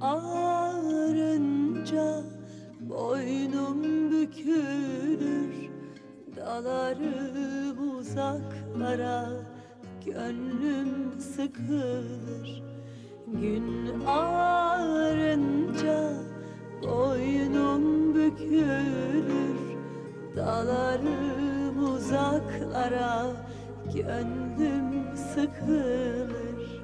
ağarınca boynum bükülür Dalarım uzaklara gönlüm sıkılır. Gün ağarınca boynum bükülür Dalarım uzaklara gönlüm sıkılır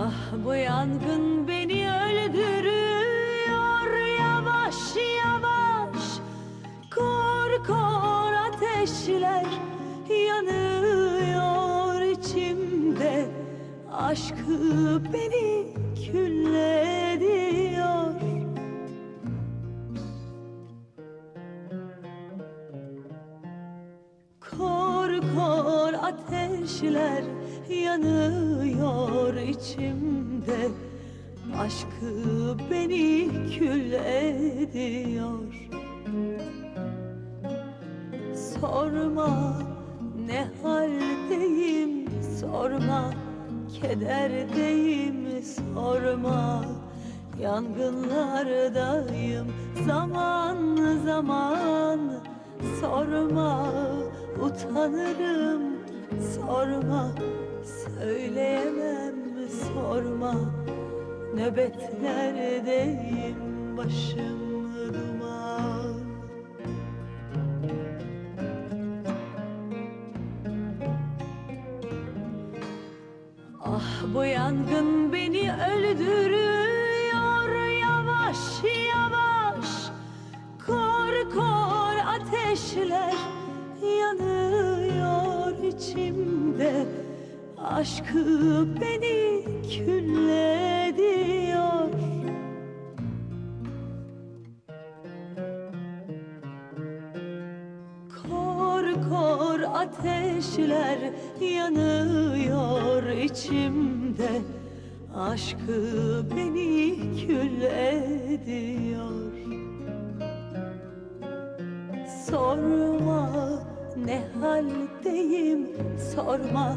Ah bu yangın beni öldürüyor. Yavaş yavaş. Kor kor ateşler yanıyor içimde. Aşkı beni küllediyor. Kor kor ateşler yanıyor içimde. Aşkı beni kül ediyor. Sorma ne haldeyim sorma Kederdeyim sorma Yangınlardayım. Zaman zaman Sorma utanırım sorma Söyleyemem sorma. Nöbetlerdeyim başım duman Ah bu yangın beni öldürüyor. Yavaş yavaş. Kor kor ateşler yanıyor içimde Aşkı beni küllediyor Kor kor ateşler yanıyor içimde. Aşkı beni kül ediyor Sorma ne haldeyim sorma